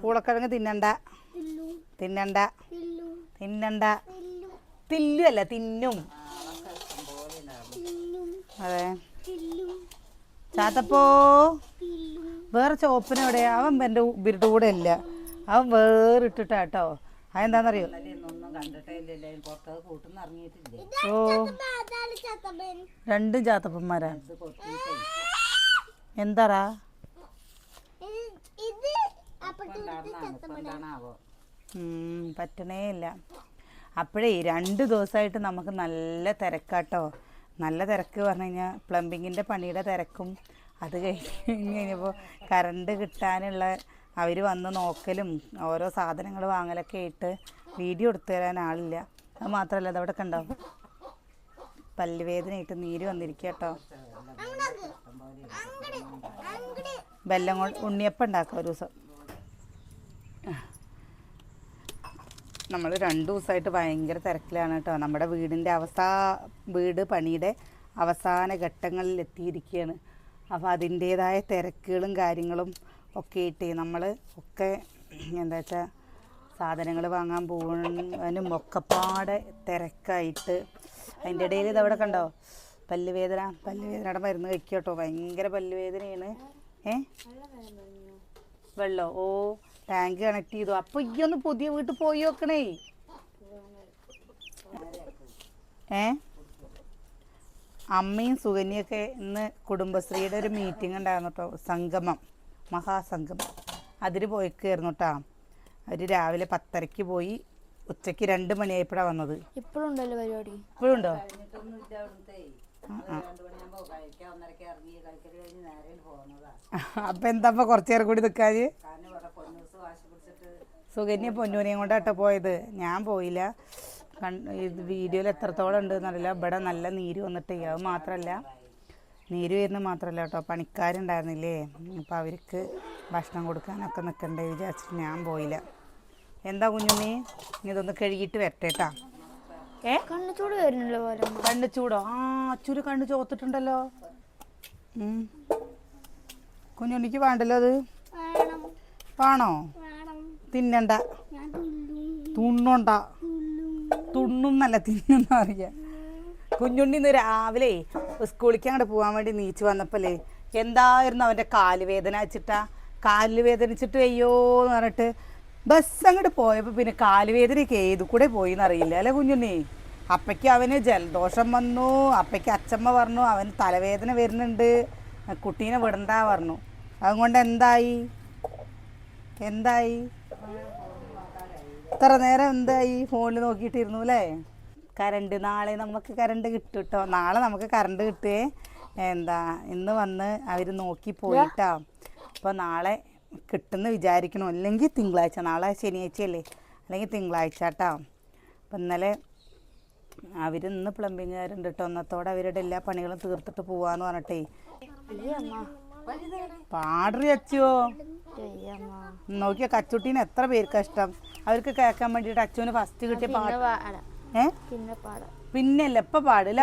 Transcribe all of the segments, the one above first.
പൂളക്കിഴങ്ങ് തിന്നണ്ട. തിന്നണ്ട. തിന്നണ്ട. തില്ലു അല്ല തിന്നും. അതെ. ചാത്തപ്പോ? വേറെ ചോപ്പന എവിടെ? അവൻ എന്റെ ഇവരുടെ കൂടെ ഇല്ല. അവൻ വേറിട്ടിട്ടാ കേട്ടോ അതെന്താണെന്നറിയോ ഇറങ്ങിയിട്ടില്ലേ ഓ രണ്ടും ചാത്തപ്പന്മാരാ. എന്താറാ എന്താണാവോ പറ്റണേ ഇല്ല അപ്പോഴേ രണ്ട് ദിവസമായിട്ട് നമുക്ക് നല്ല തിരക്കാട്ടോ. നല്ല തിരക്ക് പറഞ്ഞു കഴിഞ്ഞാൽ പ്ലംബിങ്ങിന്റെ പണിയുടെ തിരക്കും. അത് കഴിഞ്ഞ് കഴിഞ്ഞപ്പോൾ കറണ്ട് കിട്ടാനുള്ള അവർ വന്ന് നോക്കലും ഓരോ സാധനങ്ങൾ വാങ്ങലൊക്കെ ആയിട്ട് വീഡിയോ എടുത്തു തരാൻ ആളില്ല. അത് മാത്രമല്ല അതവിടെ കണ്ടോ? പല്ലുവേദനയായിട്ട് നീര് വന്നിരിക്കുക കേട്ടോ ബെല്ലം കൊണ്ട് ഉണ്ണിയപ്പം ഉണ്ടാക്കാം ഒരു ദിവസം. നമ്മൾ രണ്ട് ദിവസമായിട്ട് ഭയങ്കര തിരക്കിലാണ് കേട്ടോ. നമ്മുടെ വീടിന്റെ അവസാ വീട് പണിയുടെ അവസാന ഘട്ടങ്ങളിൽ എത്തിയിരിക്കുകയാണ് അപ്പോൾ അതിന്റേതായ തിരക്കുകളും കാര്യങ്ങളും ഒക്കെ ഇട്ട് നമ്മൾ ഒക്കെ എന്താ വെച്ചാൽ സാധനങ്ങൾ വാങ്ങാൻ പോകുന്നതിനും ഒക്കെപ്പാടെ തിരക്കായിട്ട് അതിന്റെ ഇടയിൽ ഇതവിടെ കണ്ടോ? പല്ലുവേദന പല്ലുവേദനയുടെ മരുന്ന് കഴിക്കുക കേട്ടോ ഭയങ്കര പല്ലുവേദനയാണ്. ഏ? വെള്ളോ? ഓ ടാങ്ക് കണക്ട് ചെയ്തു. അപ്പൊ ഈ ഒന്ന് പുതിയ വീട്ടിൽ പോയി നോക്കണേ. ഏ? അമ്മയും സുകന്യൊക്കെ ഇന്ന് കുടുംബശ്രീയുടെ ഒരു മീറ്റിംഗ് ഉണ്ടായിരുന്നു കേട്ടോ സംഗമം. മഹാസംഗമം. അതിന് പോയിക്കായിരുന്നു കേട്ടോ അവർ രാവിലെ പത്തരയ്ക്ക് പോയി ഉച്ചയ്ക്ക് രണ്ട് മണിയായപ്പോഴാണ് വന്നത്. ഇപ്പോഴും ഉണ്ടല്ലോ പരിപാടി. ഇപ്പോഴും ഉണ്ടോ? കഴിഞ്ഞിട്ടൊന്നും ഇല്ല അവിടുത്തെ രണ്ടു മണിയാകുമ്പോ കഴിക്കാൻ ഒന്നരക്ക് ഇറങ്ങി കഴിക്കൽ കഴിഞ്ഞ് നേരെ പോകുന്നതാ അപ്പം എന്താ കുറച്ചു നേരം കൂടി നിൽക്കാത് കാരണം ഇവിടെ പൊന്നൂസ് വാശി പിടിച്ചിട്ട് സുകന്യ പൊന്നൂനെയും കൊണ്ടാട്ടോ പോയത്. ഞാൻ പോയില്ല. ഇത് വീഡിയോയിൽ എത്രത്തോളം ഉണ്ട് എന്നറിയില്ല. ഇവിടെ നല്ല നീര് വന്നിട്ട് അത് മാത്രമല്ല നീര് വരുന്നത് മാത്രമല്ല കേട്ടോ. പണിക്കാരുണ്ടായിരുന്നില്ലേ? അപ്പോൾ അവർക്ക് ഭക്ഷണം കൊടുക്കാനൊക്കെ നിൽക്കണ്ടേ വിചാരിച്ചിട്ട് ഞാൻ പോയില്ല. എന്താ കുഞ്ഞുണ്ണി? ഇനി ഇതൊന്ന് കഴുകിയിട്ട് വരട്ടെ കേട്ടാ ഏ? കണ്ണുചൂട് വരുന്നല്ലോ പോലെ? കണ്ണ് ചൂടോ? ആ അച്ചൂര് കണ്ണ് ചോത്തിട്ടുണ്ടല്ലോ. കുഞ്ഞുണ്ണിക്ക് വേണ്ടല്ലോ അത്? വേണം? തിന്നണ്ട. തുണ്ണണ്ട. തുണ്ണുന്നല്ല തിന്നുന്ന അറിയാം. കുഞ്ഞുണ്ണി ഇന്ന് രാവിലെ സ്കൂളിലേക്ക് അങ്ങോട്ട് പോകാൻ വേണ്ടി നീച്ച് വന്നപ്പോലെ എന്തായിരുന്നു അവന്റെ കാൽ വേദന വെച്ചിട്ടാ? കാൽ വേദനിച്ചിട്ട് അയ്യോ എന്ന് പറഞ്ഞിട്ട് ബസ് അങ്ങോട്ട് പോയപ്പോൾ പിന്നെ കാൽ വേദനയൊക്കെ ഏത് കൂടെ പോയി എന്നറിയില്ല അല്ലേ കുഞ്ഞുണ്ണി? അപ്പയ്ക്ക് അവന് ജലദോഷം വന്നു അപ്പയ്ക്ക് അച്ചമ്മ പറഞ്ഞു അവന് തലവേദന വരുന്നുണ്ട് കുട്ടീനെ വിടണ്ട പറഞ്ഞു. അതുകൊണ്ട് എന്തായി? എന്തായി? ഇത്ര നേരം എന്താ ഈ ഫോണിൽ നോക്കിയിട്ടിരുന്നു അല്ലേ കറണ്ട് നാളെ നമുക്ക് കറണ്ട് കിട്ടും കേട്ടോ നാളെ നമുക്ക് കറണ്ട് കിട്ടുകയെ എന്താ ഇന്ന് വന്ന് അവർ നോക്കി പോയിട്ടാ. അപ്പോൾ നാളെ കിട്ടുമെന്ന് വിചാരിക്കണോ? അല്ലെങ്കിൽ തിങ്കളാഴ്ച നാളെ ശനിയാഴ്ചയല്ലേ? അല്ലെങ്കിൽ തിങ്കളാഴ്ച കേട്ടോ അപ്പം ഇന്നലെ അവർ ഇന്ന് പ്ലംബിങ്ങുകാരുണ്ട് കേട്ടോ ഒന്നത്തോടെ അവരുടെ എല്ലാ പണികളും തീർത്തിട്ട് പോവാന്ന് പറഞ്ഞിട്ടേ. പാടറി അച്ചോ നോക്കിയ കച്ചുട്ടീനെ എത്ര പേർക്ക് ഇഷ്ടം. അവർക്ക് കേൾക്കാൻ വേണ്ടിട്ട് അച്ചുവിന് ഫസ്റ്റ് കിട്ടിയ പാട്ട്. പാടാം. ഏ? പിന്നെ അല്ല എപ്പ പാടില്ല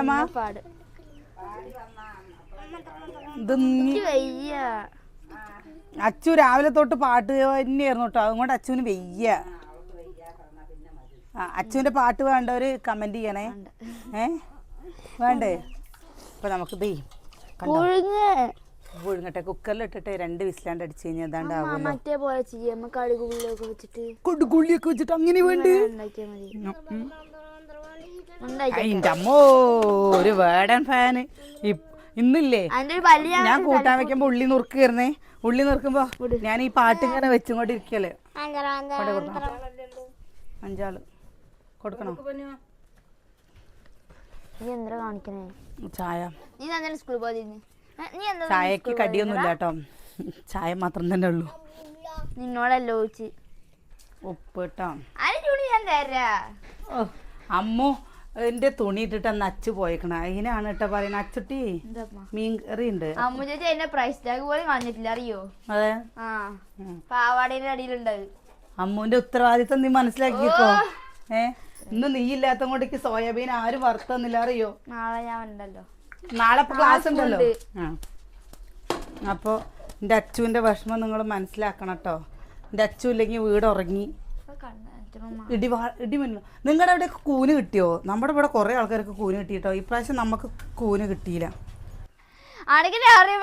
വയ്യ. അച്ചു രാവിലെ തൊട്ട് പാട്ട് തന്നെയായിരുന്നു കേട്ടോ അതുകൊണ്ട് അച്ചുവിന് വെയ്യ. ആ അച്ചുവിന്റെ പാട്ട് വേണ്ടവര് കമന്റ് ചെയ്യണേ. ഏ? വേണ്ടേ? അപ്പൊ നമുക്ക് ദേ കണ്ടോ? പുഴുങ്ങ്. പുഴുങ്ങട്ടെ കുക്കറിലിട്ടിട്ട് രണ്ട് വിസിലാണ്ട് അടിച്ചു കഴിഞ്ഞാൽ മറ്റേ പോലെ ചെയ്യാം വെച്ചിട്ട്. കൊടുക്കുള്ളിയൊക്കെ വെച്ചിട്ട് അങ്ങനെ വേണ്ട? ഉണ്ടാക്കിയാൽ മതി. അതിന്റെ അമ്മോ ഒരു വേടൻ ഫാന്. ഇന്നില്ലേ? അതിന്റെ ഒരു വലിയ ഞാൻ കൂട്ടാൻ വെക്കുമ്പോ ഉള്ളി നുറുക്ക് കയറുന്നേ. ഉള്ളി നുറുക്കുമ്പോ ഞാൻ ഈ പാട്ട് ഇങ്ങനെ വെച്ചുകൊണ്ടിരിക്കൽ അഞ്ചാൾ കൊടുക്കണോ. നീ എന്താ കാണിക്കണേ? ചായ. നീ സ്കൂളിൽ എന്താ ചായക്ക് കടിയൊന്നും ഇല്ല കേട്ടോ ചായ മാത്രം തന്നെ ഉള്ളൂ. നിന്നോടല്ലോ ചോദിച്ച്. ഉപ്പ് കേട്ടോ ഓ അമ്മു എന്റെ തുണി ഇട്ടിട്ട് അന്ന് അച്ചു പോയേക്കണ. അതിനാണ് കേട്ടോ പറയുന്നത് അച്ചുട്ടി മീൻ കറി ഉണ്ട്. അമ്മു ചേച്ചി എന്നെ പ്രൈസ് ടാഗ് പോലും കാണിച്ചിട്ടില്ല അറിയോ? അതെ. ആ അടിയിലുണ്ട് അടിയിലുണ്ടാവും അമ്മുവിന്റെ ഉത്തരവാദിത്തം നീ മനസ്സിലാക്കിക്കോ. ഏ? ഇന്ന് നീ ഇല്ലാത്ത കൊണ്ടേക്ക് സോയാബീൻ ആരും വറുത്തൊന്നില്ല അറിയോ? നാളെ ഞാൻ ഉണ്ടല്ലോ നാളെ ക്ലാസ് ഉണ്ടല്ലോ. അപ്പോൾ എന്റെ അച്ചുവിന്റെ വിഷമം നിങ്ങൾ മനസ്സിലാക്കണം കേട്ടോ എന്റെ അച്ചു ഇല്ലെങ്കിൽ വീട് ഉറങ്ങി. ഇടി ഇടി മിന്നു. നിങ്ങളുടെ അവിടെ കൂന് കിട്ടിയോ? നമ്മുടെ ഇവിടെ കുറേ ആൾക്കാർക്ക് കൂന് കിട്ടിയിട്ടോ ഇപ്രാവശ്യം നമുക്ക് കൂന് കിട്ടിയില്ല. ആണെങ്കിൽ ഡ്രസ്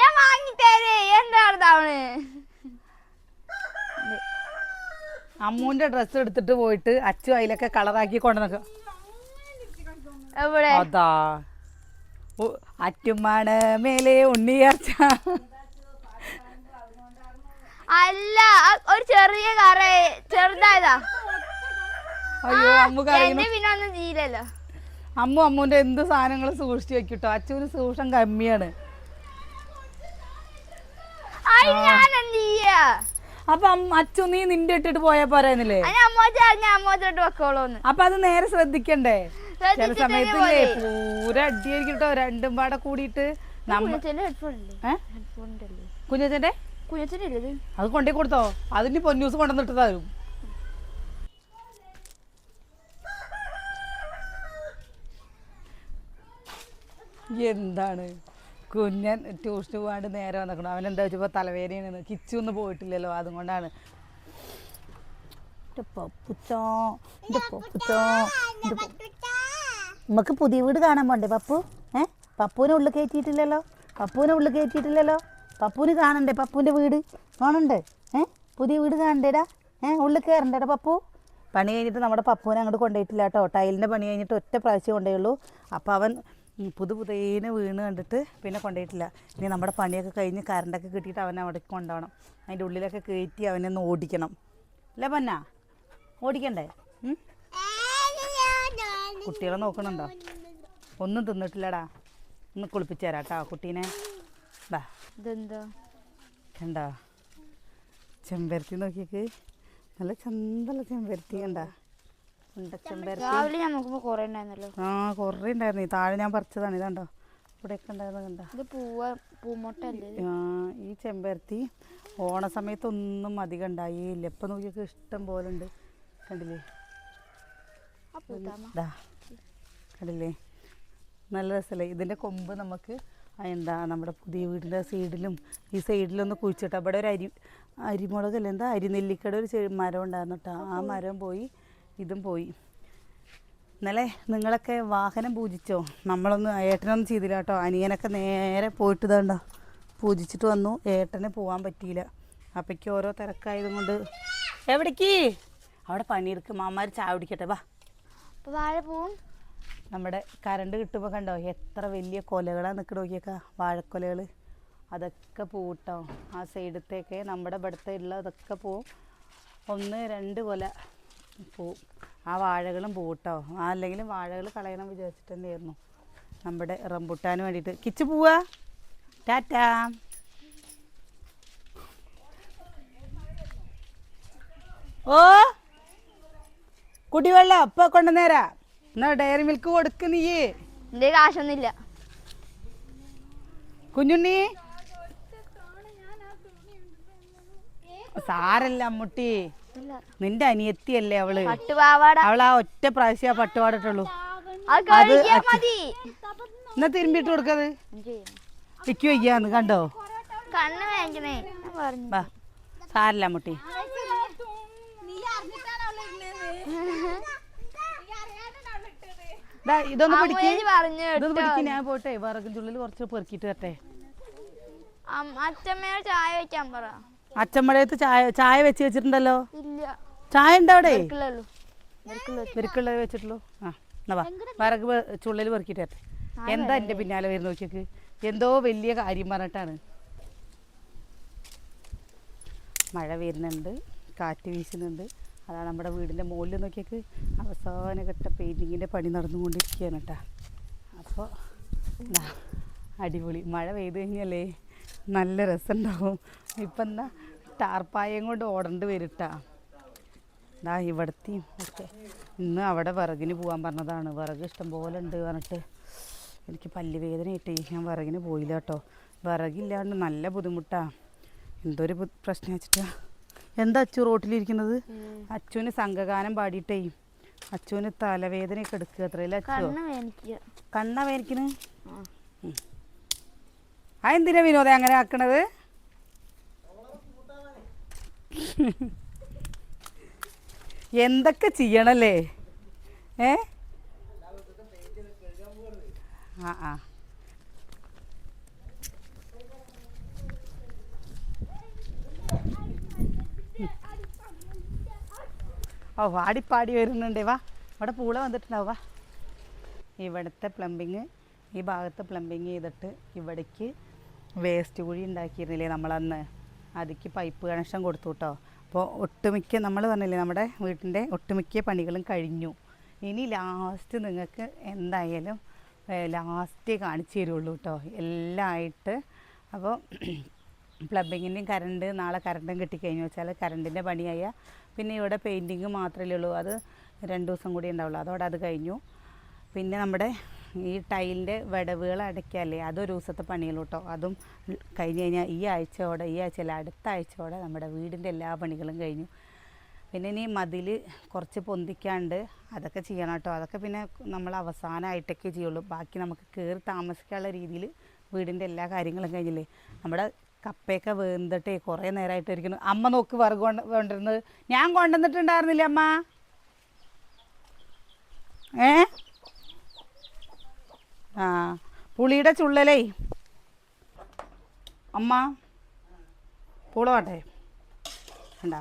ഞാൻ വാങ്ങിത്തരേ. എന്താണ് അമ്മൂന്റെ ഡ്രസ്സ് എടുത്തിട്ട് പോയിട്ട് അച്ചു അതിലൊക്കെ കളറാക്കി കൊണ്ടുവന്നൊക്കെ അതാ. അറ്റുമാണ് മേലെ ഉണ്ണിയർച്ച. അല്ല ഒരു ചെറിയ കറ ചെറുതായതാ. അയ്യോ അമ്മു കരയുന്നു. എന്നെ പിന്നെ ഒന്നും ചെയ്യില്ലല്ലോ. അമ്മു അമ്മൂന്റെ എന്ത് സാധനങ്ങൾ സൂക്ഷിച്ചു വെക്കിട്ടോ? അച്ഛന് സൂക്ഷം കമ്മിയാണ്. അപ്പൊ അച്ഛൻ നീ നിന്റെ ഇട്ടിട്ട് പോയാ പറയുന്നില്ലേ അപ്പൊ അത് നേരെ ശ്രദ്ധിക്കണ്ടേ? ചില സമയത്ത് സമയത്തില്ലേ പൂര. അടിയായിരിക്കും കേട്ടോ രണ്ടും പാടെ കൂടിയിട്ട്. കുഞ്ഞച്ചന്റെ അത് കൊണ്ടേ കൊടുത്തോ. അതിന് പൊന്നൂസ് കൊണ്ടുവന്നിട്ട് തരും എന്താണ്? കുഞ്ഞൻ ട്യൂഷന് പോകാണ്ട് നേരെ വന്നിക്കണം. അവൻ എന്താ വെച്ചപ്പോ തലവേദനയാണ്. കിച്ചു ഒന്നും പോയിട്ടില്ലല്ലോ അതുകൊണ്ടാണ്. എന്റെ പപ്പുച്ചോ എന്റെ പപ്പുച്ചോ എന്റെ നമുക്ക് പുതിയ വീട് കാണാൻ പോണ്ടേ പപ്പു? ഏ? പപ്പുവിനെ ഉള്ളിൽ കയറ്റിയിട്ടില്ലല്ലോ? പപ്പുവിനെ ഉള്ളിൽ കയറ്റിയിട്ടില്ലല്ലോ? പപ്പുവിന് കാണണ്ടേ പപ്പുവിന്റെ വീട്? കാണണ്ടേ? ഏ? പുതിയ വീട് കാണണ്ടേടാ? ഏ? ഉള്ളിൽ കയറണ്ടേടാ പപ്പു? പണി കഴിഞ്ഞിട്ട് നമ്മുടെ പപ്പുവിനെ അങ്ങോട്ട് കൊണ്ടുപോയിട്ടില്ല കേട്ടോ. ടൈലിന്റെ പണി കഴിഞ്ഞിട്ട് ഒറ്റ പ്രാവശ്യം കൊണ്ടുപോയുള്ളൂ. അപ്പോൾ അവൻ പുതുപുതേനെ പുതു പുതേനെ വീണ് കണ്ടിട്ട് പിന്നെ കൊണ്ടുപോയിട്ടില്ല. ഇനി നമ്മുടെ പണിയൊക്കെ കഴിഞ്ഞ് കറണ്ടൊക്കെ കിട്ടിയിട്ട് അവനെ അവിടേക്ക് കൊണ്ടുപോകണം. അതിന്റെ ഉള്ളിലൊക്കെ കയറ്റി അവനെ ഒന്ന് ഓടിക്കണം. അല്ലേ പന്ന? ഓടിക്കണ്ടേ? കുട്ടികളെ നോക്കണുണ്ടോ? ഒന്നും തിന്നിട്ടില്ലടാ. ഒന്ന് കുളിപ്പിച്ചു തരാം കേട്ടോ കുട്ടീനെ. ബാ ഇതെന്താ? കണ്ടോ? ചെമ്പരത്തി നോക്കിയേക്ക്. നല്ല ചന്തല്ല ചെമ്പരത്തി കണ്ടാ? രാവിലെ ഞാൻ നോക്കുമ്പോ കൊറേ ഉണ്ടായിരുന്നല്ലോ. ആ കുറേ ഉണ്ടായിരുന്നു. ഈ താഴെ ഞാൻ പറിച്ചതാണ്. ഇതാണ്ടോ? ഇവിടെയൊക്കെ ഉണ്ടായിരുന്നു കണ്ട? ഇത് പൂവ പൂമൊട്ടല്ലേ ആ, ഈ ചെമ്പരത്തി ഓണ സമയത്തൊന്നും അധികം ഉണ്ടായില്ല. ഇപ്പം നോക്കിയൊക്കെ ഇഷ്ടം പോലെ ഉണ്ട്. കണ്ടില്ലേ? ദാ. കണ്ടില്ലേ? നല്ല രസമല്ലേ ഇതിന്റെ കൊമ്പ് നമുക്ക് എന്താ നമ്മുടെ പുതിയ വീടിന്റെ സൈഡിലും ഈ സൈഡിലൊന്ന് കുഴിച്ചിട്ട് അവിടെ ഒരു അരി അരിമുളകല്ല? എന്താ അരിനെല്ലിക്കയുടെ ഒരു മരം ഉണ്ടായിരുന്നു കേട്ടോ. ആ മരം പോയി ഇതും പോയി. ഇന്നലെ നിങ്ങളൊക്കെ വാഹനം പൂജിച്ചോ? നമ്മളൊന്നും ഏട്ടനൊന്നും ചെയ്തില്ല കേട്ടോ. അനിയനൊക്കെ നേരെ പോയിട്ട് ഇതാണ്ട പൂജിച്ചിട്ട് വന്നു. ഏട്ടനെ പോകാൻ പറ്റിയില്ല. അപ്പയ്ക്ക് ഓരോ തിരക്കായതും കൊണ്ട് എവിടേക്ക്? അവിടെ പണിയെടുക്കും മാമാർ ചായ വാ. അപ്പൊ വാഴ പൂവും. നമ്മുടെ കറണ്ട് കിട്ടുമ്പോൾ കണ്ടോ എത്ര വലിയ കൊലകളാണ് നിൽക്കണ നോക്കിയൊക്കെ. വാഴക്കൊലകൾ അതൊക്കെ പൂട്ടോ. ആ സൈഡത്തേക്ക് നമ്മുടെ ഇവിടുത്തെ ഉള്ള അതൊക്കെ പോവും. ഒന്ന് രണ്ട് കൊല പോവും. ആ വാഴകളും പൂട്ടോ. ആ അല്ലെങ്കിൽ വാഴകൾ കളയണം വിചാരിച്ചിട്ട് തന്നെയായിരുന്നു നമ്മുടെ റംബുട്ടാന് വേണ്ടിയിട്ട്. കിച്ചു പോവാ. ടാറ്റാ. ഓ കുടിവെള്ളം അപ്പം കൊണ്ടുവന്നേരാ. എന്നാ ഡയറി മിൽക്ക് കൊടുക്ക് നീയേ എന്റെ കാശൊന്നുമില്ല. കുഞ്ഞുണ്ണി. സാരല്ല അമ്മുട്ടി. നിന്റെ അനിയത്തിയല്ലേ അവൾ. അവൾ അവൾ ആ ഒറ്റ പ്രാവശ്യം പട്ടുപാടിട്ടുള്ളൂ അത് എന്നാ തിരുമ്പിട്ട് കൊടുക്കത് ചിക്കു വയ്യാന്ന് കണ്ടോ? സാരല്ല അമ്മുട്ടി. ഇതൊന്ന് പിടിക്ക്. ഇതൊന്ന് പിടിക്ക് ഞാൻ പോട്ടെ. വിറകും ചുള്ളിൽ കുറച്ച് പെറുക്കിട്ട് വരട്ടെ. അച്ഛമ്മയോട് ചായ വെക്കാൻ പറ. അച്ഛമ്മയുടെ ചായ ചായ വെച്ച് വെച്ചിട്ടുണ്ടല്ലോ? ചായ ഉണ്ടോ അവിടെ? വെരുക്കുള്ളത് വെച്ചിട്ടുള്ളൂ? ആ എന്നാ വിറക് ചുള്ളിൽ പെറുക്കിട്ട് എന്താ എന്റെ പിന്നാലെ വരുന്ന നോക്കിയക്ക്. എന്തോ വലിയ കാര്യം പറഞ്ഞിട്ടാണ്. മഴ വരുന്നുണ്ട് കാറ്റ് വീശുന്നുണ്ട്. അതാണ് നമ്മുടെ വീടിന്റെ മുകളിൽ നോക്കിയൊക്കെ അവസാന ഘട്ട പെയിന്റിങ്ങിന്റെ പണി നടന്നുകൊണ്ടിരിക്കുകയാണ് കേട്ടോ. അപ്പോൾ എന്താ അടിപൊളി. മഴ പെയ്ത് കഴിഞ്ഞാലേ നല്ല രസമുണ്ടാവും. ഇപ്പം എന്താ ടാർപ്പായം കൊണ്ട് ഓടേണ്ടി വരും ദാ ഇവിടത്തെയും ഒക്കെ. ഇന്ന് അവിടെ വിറകിന് പോകാൻ പറഞ്ഞതാണ്. വിറക് ഇഷ്ടം പോലെ ഉണ്ട് പറഞ്ഞിട്ട് എനിക്ക് പല്ല് വേദന ഇട്ടേ ഞാൻ വിറകിന് പോയില്ല കേട്ടോ. വിറകില്ലാണ്ട് നല്ല ബുദ്ധിമുട്ടാണ് എന്തൊരു പ്രശ്നം വെച്ചിട്ടാ. എന്താ അച്ചു റോട്ടിലിരിക്കുന്നത്? അച്ചുവിന് സംഘഗാനം പാടിയിട്ടേ. അച്ചുവിന് തലവേദനയൊക്കെ എടുക്കുക അത്രയില്ല അച്ചു? കണ്ണ് വേനിക്കണ്? ആ. ആ എന്തിനാ വിനോദം അങ്ങനെ ആക്കണത്? എന്തൊക്കെ ചെയ്യണല്ലേ? ഏ? ആ ആ. ഓ വാടിപ്പാടി വരുന്നുണ്ട്. വാ ഇവിടെ പൂള വന്നിട്ടുണ്ടാവുക ഇവിടുത്തെ പ്ലംബിങ് ഈ ഭാഗത്ത് പ്ലംബിങ് ചെയ്തിട്ട് ഇവിടേക്ക് വേസ്റ്റ് കുഴി ഉണ്ടാക്കിയിരുന്നില്ലേ നമ്മളന്ന്? അതിക്ക് പൈപ്പ് കണക്ഷൻ കൊടുത്തു കേട്ടോ അപ്പോൾ ഒട്ടുമിക്ക നമ്മൾ പറഞ്ഞില്ലേ നമ്മുടെ വീട്ടിന്റെ ഒട്ടുമിക്ക പണികളും കഴിഞ്ഞു. ഇനി ലാസ്റ്റ് നിങ്ങൾക്ക് എന്തായാലും ലാസ്റ്റ് കാണിച്ചു തരുള്ളൂ കേട്ടോ എല്ലാം ആയിട്ട്. അപ്പോൾ പ്ലംബിങ്ങിന്റെയും കറണ്ട് നാളെ കറണ്ടും കിട്ടിക്കഴിഞ്ഞു വെച്ചാൽ കറണ്ടിന്റെ പണിയായ പിന്നെ ഇവിടെ പെയിന്റിങ് മാത്രമേ ഉള്ളൂ അത് രണ്ട് ദിവസം കൂടി ഉണ്ടാവുള്ളൂ. അതോടെ അത് കഴിഞ്ഞു. പിന്നെ നമ്മുടെ ഈ ടൈലിന്റെ വിടവുകൾ അടയ്ക്കാല്ലേ? അതൊരു ദിവസത്തെ പണിയുള്ളൂ കേട്ടോ അതും കഴിഞ്ഞ് കഴിഞ്ഞാൽ ഈ ആഴ്ചയോടെ ഈ ആഴ്ചയല്ല അടുത്ത ആഴ്ചയോടെ നമ്മുടെ വീടിന്റെ എല്ലാ പണികളും കഴിഞ്ഞു. പിന്നെ ഇനി മതിൽ കുറച്ച് പൊന്തിക്കാണ്ട് അതൊക്കെ ചെയ്യണം കേട്ടോ അതൊക്കെ പിന്നെ നമ്മൾ അവസാനമായിട്ടൊക്കെ ചെയ്യുള്ളൂ. ബാക്കി നമുക്ക് കയറി താമസിക്കാനുള്ള രീതിയിൽ വീടിന്റെ എല്ലാ കാര്യങ്ങളും കഴിഞ്ഞില്ലേ? നമ്മുടെ കപ്പയൊക്കെ വേന്തിട്ടേ കുറേ നേരമായിട്ട് ഇരിക്കുന്നു അമ്മ നോക്ക് വിറക് കൊണ്ട് കൊണ്ടിരുന്നത്. ഞാൻ കൊണ്ടുവന്നിട്ടുണ്ടായിരുന്നില്ലേ അമ്മ? ഏ? ആ പുളിയുടെ ചുള്ളലേ. അമ്മ പൂളോട്ടെ ഉണ്ടാ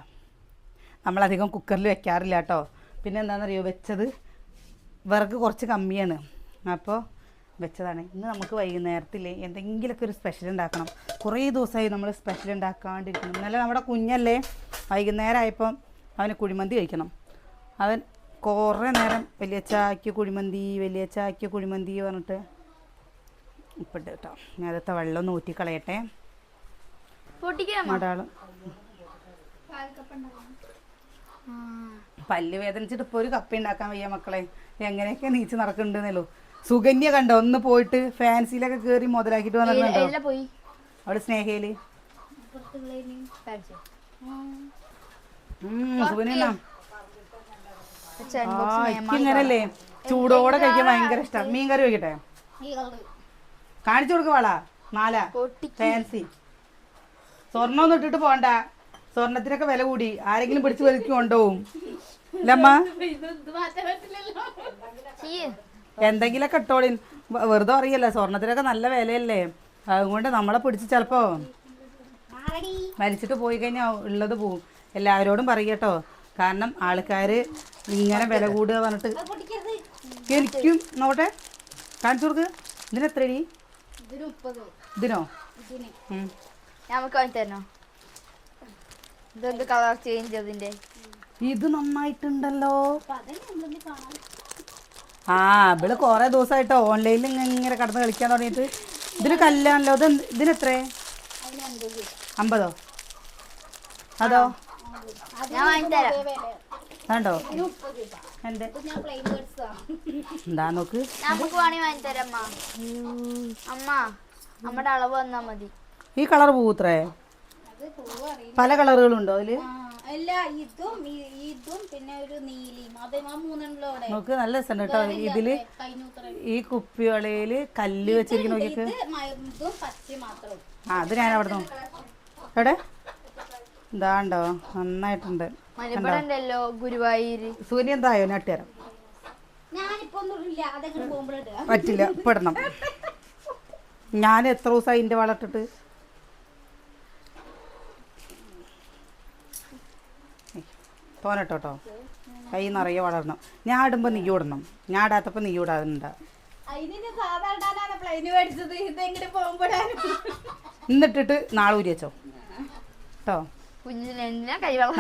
നമ്മളധികം കുക്കറിൽ വെക്കാറില്ല കേട്ടോ. പിന്നെ എന്താണെന്നറിയോ വെച്ചത് വിറക് കുറച്ച് കമ്മിയാണ്. അപ്പോൾ വെച്ചതാണ്. ഇന്ന് നമുക്ക് വൈകുന്നേരത്തിൽ എന്തെങ്കിലുമൊക്കെ ഒരു സ്പെഷ്യൽ ഉണ്ടാക്കണം. കുറേ ദിവസമായി നമ്മൾ സ്പെഷ്യൽ ഉണ്ടാക്കാണ്ടിരിക്കണം ഇന്നലെ നമ്മുടെ കുഞ്ഞല്ലേ വൈകുന്നേരം ആയപ്പം അവന് കുഴിമന്തി കഴിക്കണം. അവൻ കുറേ നേരം വലിയ ചാക്ക് കുഴിമന്തി വലിയ ചാക്ക് കുഴിമന്തി പറഞ്ഞിട്ട് ഇപ്പിട്ട് കേട്ടോ. ഞാൻ അതത്തെ വെള്ളം ഒന്ന് ഊറ്റി കളയട്ടെ. മടാളും പല്ല് വേദനിച്ചിട്ട് ഇപ്പോൾ ഒരു കപ്പ ഉണ്ടാക്കാൻ വയ്യ മക്കളെ. എങ്ങനെയൊക്കെ നീച്ച് നടക്കുന്നുണ്ടെന്നല്ലോ സുകന്യ കണ്ടോ? ഒന്ന് പോയിട്ട് ഫാൻസിയിലൊക്കെ കേറി മുതലാക്കിട്ട് വന്നിട്ടുണ്ടോ? പോയി. അവിടെ സ്നേഹയിൽ. സുകന്യ ഇങ്ങനല്ലേ? ചൂടോടെ കഴിക്കാൻ ഭയങ്കര ഇഷ്ടം. മീൻ കറി വയ്ക്കട്ടെ കാണിച്ചു കൊടുക്ക വാളാ. നാലാ. ഫാൻസി. സ്വർണം ഒന്നും ഇട്ടിട്ട് പോണ്ട സ്വർണത്തിനൊക്കെ വില കൂടി. ആരെങ്കിലും പിടിച്ചു വലിച്ചു കൊണ്ടുപോകും അല്ലമ്മ എന്തെങ്കിലുമൊക്കെ ഇട്ടോളിൻ വെറുതെ അറിയല്ല സ്വർണത്തിനൊക്കെ നല്ല വിലയല്ലേ. അതുകൊണ്ട് നമ്മളെ പിടിച്ച് ചിലപ്പോ വലിച്ചിട്ട് പോയി കഴിഞ്ഞാൽ ഉള്ളത് പോവും. എല്ലാവരോടും പറയട്ടോ. കാരണം ആൾക്കാര് ഇങ്ങനെ വില കൂടുക പറഞ്ഞിട്ട് എനിക്കും നോട്ടെ കാണിച്ചു കൊടുക്ക്. ഇതിനെത്രടി ഇതിനോ ഇത് നന്നായിട്ടുണ്ടല്ലോ. ആ ഇവൾ കൊറേ ദിവസമായിട്ടോ ഓൺലൈനിൽ ഇങ്ങനെ കടന്ന് കളിക്കാൻ തുടങ്ങിയിട്ട്. ഇതിന് കല്ലാണല്ലോ ഇത് എത്രേ? ഇതിനെത്രേ അമ്പതോ? അതോ? വേണ്ടോ? എന്ത്? എന്താ നോക്ക്? നമ്മുടെ അളവ് വന്നാ മതി. ഈ കളർ പൂത്രേ പല കളറുകളുണ്ടോ അതിൽ? അല്ല ഇതും ഇതും പിന്നെ ഒരു നീലിയും. അത് ആ മൂന്നെണ്ണോടെ നമുക്ക് നല്ല രസം കേട്ടോ. ഇതിൽ ഈ കുപ്പിവളയിൽ കല്ല് വെച്ചിരിക്കുന്ന നോക്കിയൊക്കെ ഇത് ഇതും പച്ച മാത്രം. ആ അത് ഞാൻ അവിടെ നിന്ന് എവിടെ? ഇതാണ്ടോ നന്നായിട്ടുണ്ട്. മലപ്പുറം ഉണ്ടല്ലോ ഗുരുവായൂര്. സൂര്യ എന്തായോ നട്ടുതരാം പറ്റില്ല പെടണം ഞാൻ എത്ര ദിവസമായി ഇന്റെ വളർത്തിട്ട് തോനട്ടോ കൈ നിറയെ വളരണം ഞാൻ ഇടുമ്പോൾ നീ ഓടണം ഞാൻ ഇടാത്തപ്പോൾ നീ ഇടാറുണ്ട്. എന്നിട്ടിട്ട് നാളെ ഊരി വെച്ചോ. കേട്ടോ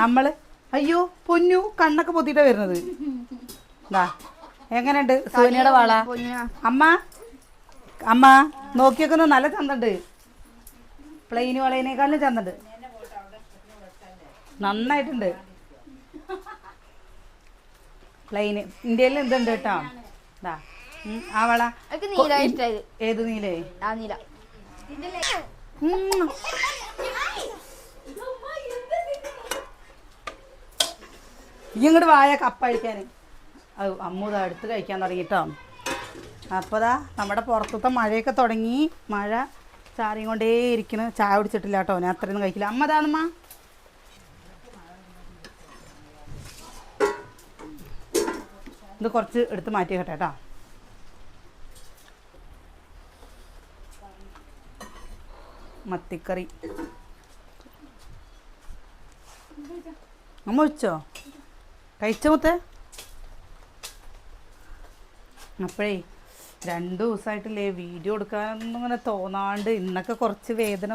നമ്മൾ അയ്യോ പൊന്നു കണ്ണൊക്കെ പൊത്തിട്ടാ വരുന്നത്. എന്താ എങ്ങനെയുണ്ട്? സോനിയുടെ വള? അമ്മ അമ്മ നോക്കിയൊക്കെ നല്ല ചന്തണ്ട്. പ്ലെയിന് വളയിനേക്കാളും ചന്തണ്ട്. നന്നായിട്ടുണ്ട്. പ്ലെയിന് ഇന്ത്യയിൽ എന്തുണ്ട് കേട്ടോ? ആവള ഏത് നീലേ? നീല. ഇങ്ങോട്ട് വായ കപ്പ കഴിക്കാൻ അമ്മൂത അടുത്ത് കഴിക്കാൻ തുടങ്ങിട്ടോ. അപ്പോൾ ദാ നമ്മുടെ പുറത്തത്തെ മഴയൊക്കെ തുടങ്ങി. മഴ ചാറിയും കൊണ്ടേ ഇരിക്കുന്നു ചായ കുടിച്ചിട്ടില്ല കേട്ടോ. ഞാൻ അത്രയൊന്നും കഴിക്കില്ല. അമ്മ അതാണമ്മ ഇത് കുറച്ച് എടുത്ത് മാറ്റി കേട്ടോ കേട്ടോ. മത്തിക്കറി. അമ്മ വെച്ചോ കഴിച്ചോ മുത്തേ? അപ്പോഴേ രണ്ട് ദിവസമായിട്ടില്ലേ വീഡിയോ എടുക്കാനൊന്നും ഇങ്ങനെ തോന്നാണ്ട് ഇന്നൊക്കെ കുറച്ച് വേദന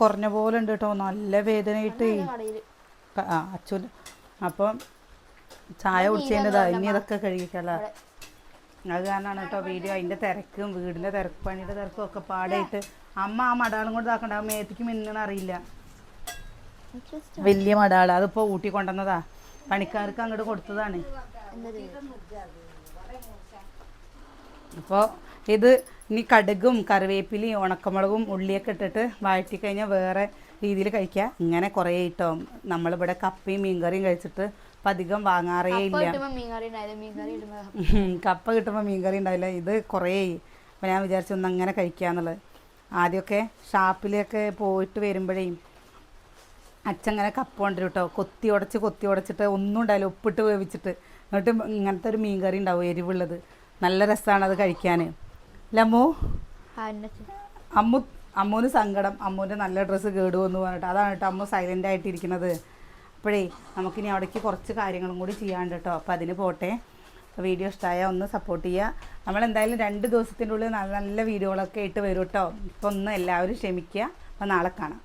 കുറഞ്ഞ പോലെ ഉണ്ട് കേട്ടോ. നല്ല വേദനയായിട്ട്. ആ അച്ഛൻ. അപ്പം ചായ കുടിച്ചതിന്റെതാ ഇനി ഇതൊക്കെ കഴിക്കല. അത് കാരണമാണ് കേട്ടോ വീഡിയോ അതിന്റെ തിരക്കും വീടിന്റെ തിരക്ക് പണിയുടെ തിരക്കും ഒക്കെ പാടായിട്ട്. അമ്മ ആ മടാളും കൊണ്ട് ഇതാക്കണ്ട മേത്തേക്ക് മിന്നണ അറിയില്ല. വലിയ മടാൾ അതിപ്പോൾ ഊട്ടി കൊണ്ടുവന്നതാ. പണിക്കാർക്ക് അങ്ങോട്ട് കൊടുത്തതാണ്. അപ്പോൾ ഇത്? ഇനി കടുകും കറിവേപ്പിലയും ഉണക്കമുളകും ഉള്ളിയൊക്കെ ഇട്ടിട്ട് വഴറ്റി കഴിഞ്ഞാൽ വേറെ രീതിയിൽ കഴിക്കുക ഇങ്ങനെ കുറേ ഇട്ടോ നമ്മളിവിടെ കപ്പയും മീൻകറിയും കഴിച്ചിട്ട് ഇപ്പം അധികം വാങ്ങാറേ ഇല്ല. കപ്പ. കിട്ടുമ്പോൾ മീൻകറി ഉണ്ടാവില്ല. ഇത് കുറേ അപ്പം ഞാൻ വിചാരിച്ചു ഒന്ന് അങ്ങനെ കഴിക്കാന്നുള്ളത് ആദ്യമൊക്കെ ഷാപ്പിലൊക്കെ പോയിട്ട് വരുമ്പോഴേ അച്ഛങ്ങനെ കപ്പ കൊണ്ടുവരും കേട്ടോ കൊത്തി ഉടച്ച് കൊത്തി ഉടച്ചിട്ട് ഒന്നും ഉണ്ടാവില്ല. ഉപ്പിട്ട് വേവിച്ചിട്ട്. എന്നിട്ട് ഇങ്ങനത്തെ ഒരു മീൻകറി ഉണ്ടാവും എരിവുള്ളത്. നല്ല രസമാണ് അത് കഴിക്കാൻ. ലമ്മു അമ്മു? അമ്മൂന് സങ്കടം. അമ്മൂന്റെ നല്ല ഡ്രസ്സ് കേടുവെന്ന് പറഞ്ഞിട്ട്. അതാണ് കേട്ടോ അമ്മു സൈലന്റ് ആയിട്ടിരിക്കുന്നത് അപ്പോഴേ നമുക്കിനി അവിടേക്ക് കുറച്ച് കാര്യങ്ങളും കൂടി ചെയ്യാണ്ട് കേട്ടോ. അപ്പോൾ അതിന് പോട്ടെ. വീഡിയോ ഇഷ്ടമായാൽ ഒന്ന് സപ്പോർട്ട് ചെയ്യുക. നമ്മളെന്തായാലും രണ്ട് ദിവസത്തിന്റെ ഉള്ളിൽ നല്ല നല്ല വീഡിയോകളൊക്കെ ഇട്ട് വരും കേട്ടോ. ഇപ്പം ഒന്ന് എല്ലാവരും ക്ഷമിക്കുക. അപ്പോൾ നാളെ കാണാം.